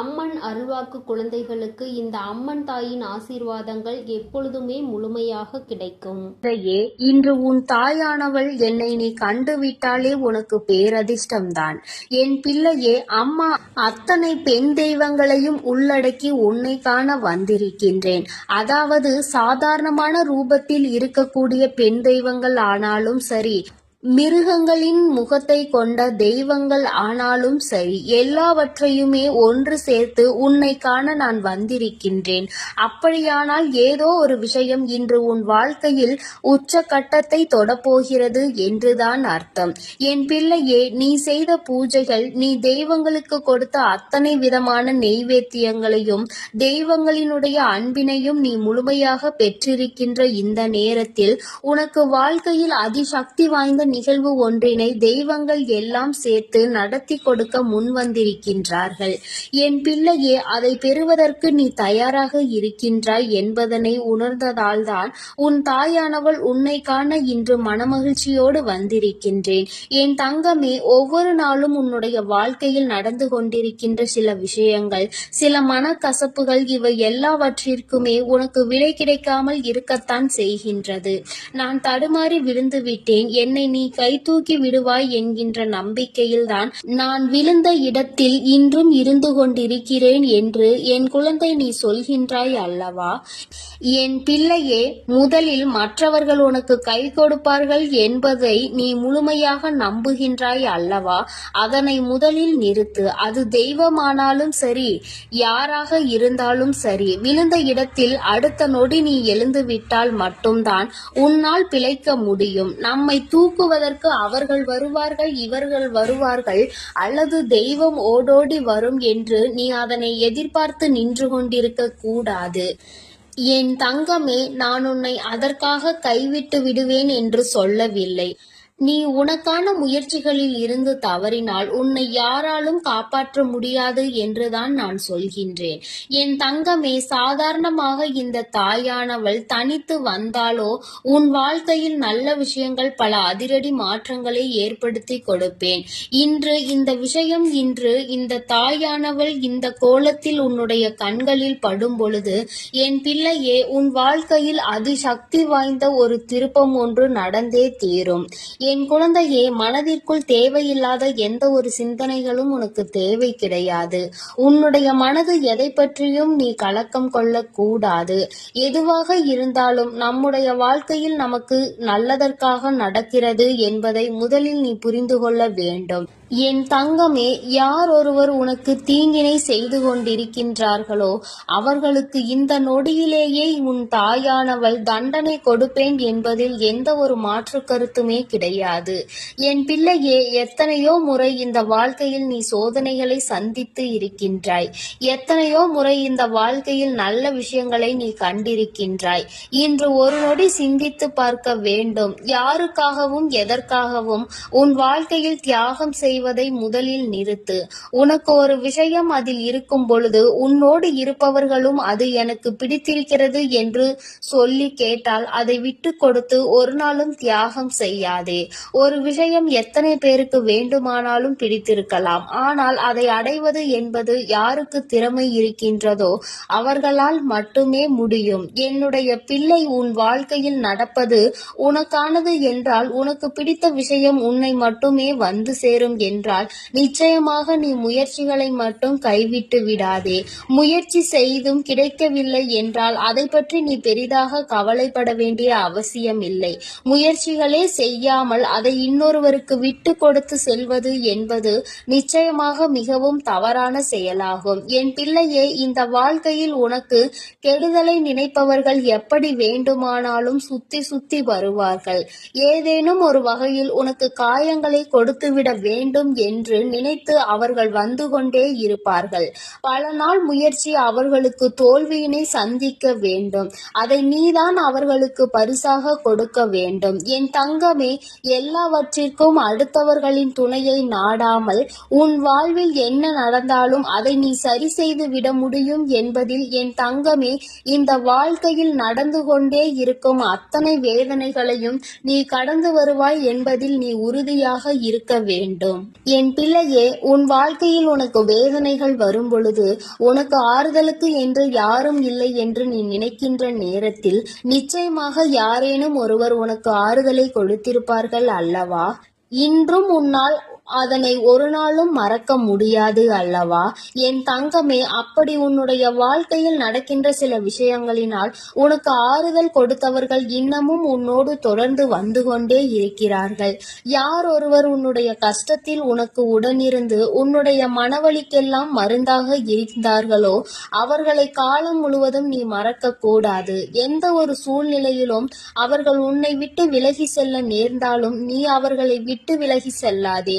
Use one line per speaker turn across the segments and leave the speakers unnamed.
அம்மன் அருள்வாக்கு குழந்தைகளுக்கு இந்த அம்மன் தாயின் ஆசீர்வாதங்கள் எப்பொழுதுமே முழுமையாக கிடைக்கும்.
இன்று உன் தாயானவள் என்னை நீ கண்டுவிட்டாலே உனக்கு பேரதிர்ஷ்டம்தான். என் பிள்ளையே அம்மா அத்தனை பெண் தெய்வங்களையும் உள்ளடக்கி உன்னை காண வந்திருக்கின்றேன். அதாவது சாதாரணமான ரூபத்தில் இருக்கக்கூடிய பெண் தெய்வங்கள் ஆனாலும் சரி மிருகங்களின் முகத்தை கொண்ட தெய்வங்கள் ஆனாலும் சரி எல்லாவற்றையுமே ஒன்று சேர்த்து உன்னை காண நான் வந்திருக்கின்றேன். அப்படியானால் ஏதோ ஒரு விஷயம் இன்று உன் வாழ்க்கையில் உச்சக்கட்டத்தை தொடப்போகிறது என்றுதான் அர்த்தம். என் பிள்ளையே நீ செய்த பூஜைகள் நீ தெய்வங்களுக்கு கொடுத்த அத்தனை விதமான நெய்வேத்தியங்களையும் தெய்வங்களினுடைய அன்பினையும் நீ முழுமையாக பெற்றிருக்கின்ற இந்த நேரத்தில் உனக்கு வாழ்க்கையில் அதிசக்தி வாய்ந்த நிகழ்வு ஒன்றினை தெய்வங்கள் எல்லாம் சேர்த்து நடத்தி கொடுக்க முன் வந்திருக்கின்றார்கள். என் பிள்ளையே அதை பெறுவதற்கு நீ தயாராக இருக்கின்றாய் என்பதனை உணர்ந்ததால்தான் உன் தாயானவள் உன்னை காண இன்று மனமகிழ்ச்சியோடு வந்திருக்கின்றேன். என் தங்கமே ஒவ்வொரு நாளும் உன்னுடைய வாழ்க்கையில் நடந்து கொண்டிருக்கின்ற சில விஷயங்கள் சில மனக்கசப்புகள் இவை எல்லாவற்றிற்குமே உனக்கு விலை கிடைக்காமல் இருக்கத்தான் செய்கின்றது. நான் தடுமாறி விழுந்து விட்டேன் என்னை நீ கை தூக்கி விடுவாய் என்கின்ற நம்பிக்கையில்தான் நான் விழுந்த இடத்தில் இன்றும் இருந்து கொண்டிருக்கிறேன் என்று என் குழந்தை நீ சொல்கின்றாய் அல்லவா? என் பிள்ளையே முதலில் மற்றவர்கள் உனக்கு கை கொடுப்பார்கள் என்பதை நீ முழுமையாக நம்புகின்றாய் அல்லவா? அதனை முதலில் நிறுத்து. அது தெய்வமானாலும் சரி யாராக இருந்தாலும் சரி விழுந்த இடத்தில் அடுத்த நொடி நீ எழுந்து விட்டால் மட்டும்தான் உன்னால் பிழைக்க முடியும். நம்மை வணங்குவதற்கு அவர்கள் வருவார்கள் இவர்கள் வருவார்கள். அல்லது தெய்வம் ஓடோடி வரும் என்று நீ அதனை எதிர்பார்த்து நின்று கொண்டிருக்க கூடாது. என் தங்கமே நான் உன்னை அதற்காக கைவிட்டு விடுவேன் என்று சொல்லவில்லை. நீ உனக்கான முயற்சிகளில் இருந்து தவறினால் உன்னை யாராலும் காப்பாற்ற முடியாது என்றுதான் நான் சொல்கின்றேன். என் தங்கமே சாதாரணமாக இந்த தாயானவள் தனித்து வந்தாலோ உன் வாழ்க்கையில் நல்ல விஷயங்கள் பல அதிரடி மாற்றங்களை ஏற்படுத்தி கொடுப்பேன். இன்று இந்த விஷயம் இன்று இந்த தாயானவள் இந்த கோலத்தில் உன்னுடைய கண்களில் படும் பொழுது என் பிள்ளையே உன் வாழ்க்கையில் அதிசக்தி வாய்ந்த ஒரு திருப்பம் ஒன்று நடந்தே தீரும். என் குழந்தையே மனதிற்குள் தேவையில்லாத எந்த ஒரு சிந்தனைகளும் உனக்கு தேவை கிடையாது. உன்னுடைய மனது எதை பற்றியும் நீ கலக்கம் கொள்ளக்கூடாது எதுவாக இருந்தாலும் நம்முடைய வாழ்க்கையில் நமக்கு நல்லதற்காக நடக்கிறது என்பதை முதலில் நீ புரிந்து கொள்ள வேண்டும். என் தங்கமே யார் ஒருவர் உனக்கு தீங்கினை செய்து கொண்டிருக்கின்றார்களோ அவர்களுக்கு இந்த நொடியிலேயே உன் தாயானவள் தண்டனை கொடுப்பேன் என்பதில் எந்த ஒரு மாற்று கருத்துமே கிடையாது. என் பிள்ளையே எத்தனையோ முறை இந்த வாழ்க்கையில் நீ சோதனைகளை சந்தித்து இருக்கின்றாய். எத்தனையோ முறை இந்த வாழ்க்கையில் நல்ல விஷயங்களை நீ கண்டிருக்கின்றாய். இன்று ஒரு நொடி சிந்தித்து பார்க்க வேண்டும். யாருக்காகவும் எதற்காகவும் உன் வாழ்க்கையில் தியாகம் செய்வதை முதலில் நிறுத்து. உனக்கு ஒரு விஷயம் அதில் இருக்கும் பொழுது உன்னோடு இருப்பவர்களும் அது எனக்கு பிடித்திருக்கிறது என்று சொல்லி கேட்டால் அதை விட்டு கொடுத்து ஒரு நாளும் தியாகம் செய்யாதே. ஒரு விஷயம் எத்தனை பேருக்கு வேண்டுமானாலும் பிடித்திருக்கலாம். ஆனால் அதை அடைவது என்பது யாருக்கு திறமை இருக்கின்றதோ அவர்களால் மட்டுமே முடியும். என்னுடைய பிள்ளை உன் வாழ்க்கையில் நடப்பது உனக்கானது என்றால் உனக்கு பிடித்த விஷயம் உன்னை மட்டுமே வந்து சேரும் என்றால் நிச்சயமாக நீ முயற்சிகளை மட்டும் கைவிட்டு விடாதே. முயற்சி செய்தும் கிடைக்கவில்லை என்றால் அதை பற்றி நீ பெரிதாக கவலைப்பட வேண்டிய அவசியம் இல்லை முயற்சிகளே செய்யாமல் அதை இன்னொருவருக்கு விட்டு கொடுத்து செல்வது என்பது நிச்சயமாக மிகவும் தவறான செயலாகும். என் பிள்ளையே இந்த வாழ்க்கையில் உனக்கு கெடுதலை நினைப்பவர்கள் எப்படி வேண்டுமானாலும் சுத்தி சுத்தி வருவார்கள். ஏதேனும் ஒரு வகையில் உனக்கு காயங்களை கொடுத்துவிட வேண்டும் என்று நினைத்து அவர்கள் வந்து கொண்டே இருப்பார்கள். பல நாள் முயற்சி அவர்களுக்கு தோல்வியினை சந்திக்க வேண்டும். அதை நீதான் அவர்களுக்கு பரிசாக கொடுக்க வேண்டும். என் தங்கமே எல்லாவற்றிற்கும் அடுத்தவர்களின் துணையை நாடாமல் உன் வாழ்வில் என்ன நடந்தாலும் அதை நீ சரி செய்து விட முடியும் என்பதில் என் தங்கமே இந்த வாழ்க்கையில் நடந்து கொண்டே இருக்கும் அத்தனை வேதனைகளையும் நீ கடந்து வருவாய் என்பதில் நீ உறுதியாக இருக்க வேண்டும். என் பிள்ளையே உன் வாழ்க்கையில் உனக்கு வேதனைகள் வரும் பொழுது உனக்கு ஆறுதலுக்கு என்று யாரும் இல்லை என்று நீ நினைக்கின்ற நேரத்தில் நிச்சயமாக யாரேனும் ஒருவர் உனக்கு ஆறுதலை கொடுத்திருப்பார்கள். அல்லவா? இன்றும் உன்னால் அதனை ஒரு நாளும் மறக்க முடியாது அல்லவா? என் தங்கமே அப்படி உன்னுடைய வாழ்க்கையில் நடக்கின்ற சில விஷயங்களினால் உனக்கு ஆறுதல் கொடுத்தவர்கள் இன்னமும் உன்னோடு தொடர்ந்து வந்து கொண்டே இருக்கிறார்கள். யார் ஒருவர் உன்னுடைய கஷ்டத்தில் உனக்கு உடனிருந்து உன்னுடைய மனவழிக்கெல்லாம் மருந்தாக இருந்தார்களோ அவர்களை காலம் முழுவதும் நீ மறக்க கூடாது. எந்த ஒரு சூழ்நிலையிலும் அவர்கள் உன்னை விட்டு விலகி செல்ல நேர்ந்தாலும் நீ அவர்களை விட்டு விலகி செல்லாதே.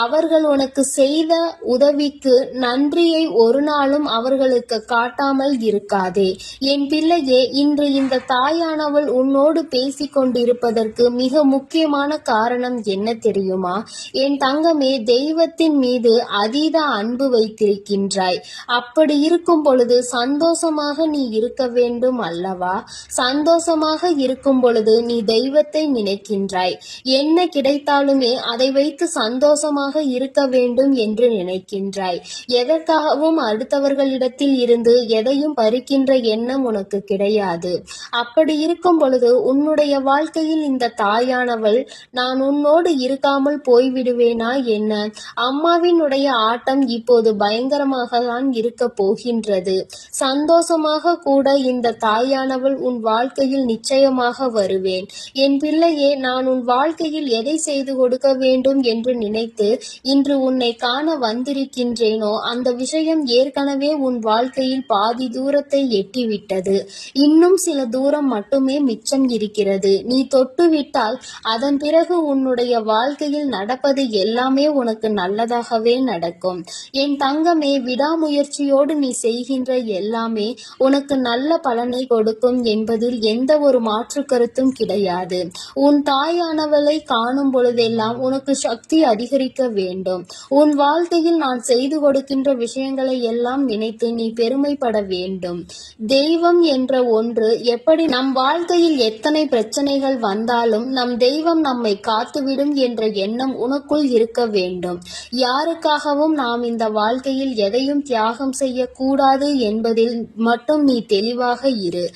அவர்கள் உனக்கு செய்த உதவிக்கு நன்றியை ஒரு நாளும் அவர்களுக்கு காட்டாமல் இருக்காதே. என் பிள்ளையே இன்று இந்த தாயானவள் உன்னோடு பேசிக் கொண்டிருப்பதற்கு மிக முக்கியமான காரணம் என்ன தெரியுமா? என் தங்கமே தெய்வத்தின் மீது அதீத அன்பு வைத்திருக்கின்றாய். அப்படி இருக்கும் பொழுது சந்தோஷமாக நீ இருக்க வேண்டும் அல்லவா? சந்தோஷமாக இருக்கும் பொழுது நீ தெய்வத்தை நினைக்கின்றாய். என்ன கிடைத்தாலுமே அதை வைத்து சந்தோஷமாக இருக்க வேண்டும் என்று நினைக்கின்றாய். எதற்காகவும் அடுத்தவர்களிடத்தில் இருந்து எதையும் பறிக்கின்ற எண்ணம் உனக்கு கிடையாது. அப்படி இருக்கும் பொழுது உன்னுடைய வாழ்க்கையில் இந்த தாயானவள் நான் உன்னோடு இருக்காமல் போய்விடுவேனா என்ன? அம்மாவினுடைய ஆட்டம் இப்போது பயங்கரமாக தான் இருக்க போகின்றது. சந்தோஷமாக கூட இந்த தாயானவள் உன் வாழ்க்கையில் நிச்சயமாக வருவேன். என் பிள்ளையே நான் உன் வாழ்க்கையில் எதை செய்து கொடுக்க வேண்டும் என்று நினைத்து இன்று உன்னை காண வந்திருக்கின்றேனோ? அந்த விஷயம் ஏற்கனவே உன் வாழ்க்கையில் பாதி தூரத்தை எட்டிவிட்டது. இன்னும் சில தூரம் மட்டுமே மிச்சம் இருக்கிறது. நீ தொட்டுவிட்டால் அதன் பிறகு உன்னுடைய வாழ்க்கையில் நடப்பது எல்லாமே உனக்கு நல்லதாகவே நடக்கும். என் தங்கமே விடாமுயற்சியோடு நீ செய்கின்ற எல்லாமே உனக்கு நல்ல பலனை கொடுக்கும் என்பதில் எந்த ஒரு மாற்று கருத்தும் கிடையாது. உன் தாயானவளை காணும் பொழுதெல்லாம் உனக்கு சக்தி அதிகரிக்க வேண்டும். உன் வாழ்க்கையில் நான் செய்து கொடுக்கின்ற விஷயங்களை எல்லாம் நினைத்து நீ பெருமைப்பட வேண்டும். தெய்வம் என்ற ஒன்று எப்படி நம் வாழ்க்கையில் எத்தனை பிரச்சனைகள் வந்தாலும் நம் தெய்வம் நம்மை காத்துவிடும் என்ற எண்ணம் உனக்குள் இருக்க வேண்டும். யாருக்காகவும் நாம் இந்த வாழ்க்கையில் எதையும் தியாகம் செய்யக்கூடாது என்பதில் மட்டும் நீ தெளிவாக இரு.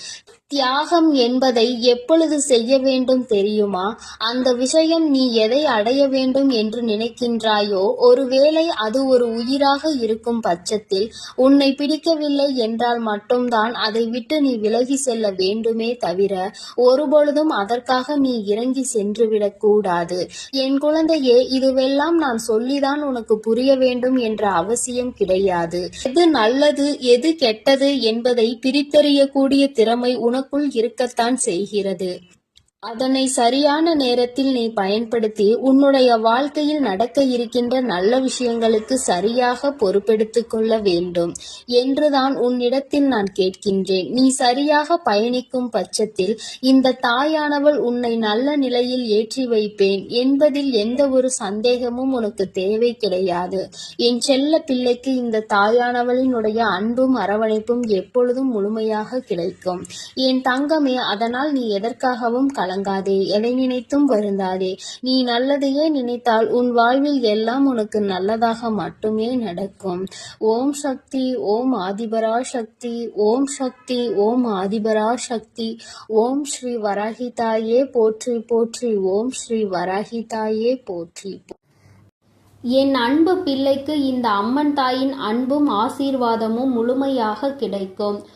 தியாகம் என்பதை எப்பொழுது செய்ய வேண்டும் தெரியுமா? அந்த விஷயம் நீ எதை அடைய வேண்டும் என்று நினைக்கின்றாயோ ஒருவேளை அது ஒரு உயிராக இருக்கும் பட்சத்தில் உன்னை பிடிக்கவில்லை என்றால் மட்டும்தான் அதை விட்டு நீ விலகி செல்ல வேண்டுமே தவிர ஒருபொழுதும் அதற்காக நீ இறங்கி சென்றுவிடக் கூடாது. என் குழந்தையே இதுவெல்லாம் நான் சொல்லிதான் உனக்கு புரிய வேண்டும் என்ற அவசியம் கிடையாது. எது நல்லது எது கெட்டது என்பதை பிரித்தறியக்கூடிய திறமை உனக்குள் இருக்கத்தான் செய்கிறது. அதனை சரியான நேரத்தில் நீ பயன்படுத்தி உன்னுடைய வாழ்க்கையில் நடக்க இருக்கின்ற நல்ல விஷயங்களுக்கு சரியாக பொறுப்பெடுத்துக் கொள்ள வேண்டும் என்றுதான் உன்னிடத்தில் நான் கேட்கின்றேன். நீ சரியாக பயணிக்கும் பட்சத்தில் இந்த தாயானவள் உன்னை நல்ல நிலையில் ஏற்றி வைப்பேன் என்பதில் எந்த ஒரு சந்தேகமும் உனக்கு தேவை கிடையாது. என் செல்ல பிள்ளைக்கு இந்த தாயானவளினுடைய அன்பும் அரவணைப்பும் எப்பொழுதும் முழுமையாக கிடைக்கும். என் தங்கமே அதனால் நீ எதற்காகவும் கலங்காதே எதை நினைத்தும் வருந்தாதே. நீ நல்லதையே நினைத்தால் உன் வாழ்வில் எல்லாம் உனக்கு நல்லதாக மட்டுமே நடக்கும். ஓம் சக்தி ஓம் ஆதிபரா சக்தி ஓம் சக்தி ஓம் ஆதிபரா சக்தி ஓம் ஸ்ரீ வராகிதாயே போற்றி போற்றி. ஓம் ஸ்ரீ வராகிதாயே போற்றி.
என் அன்பு பிள்ளைக்கு இந்த அம்மன் தாயின் அன்பும் ஆசீர்வாதமும் முழுமையாக கிடைக்கும்.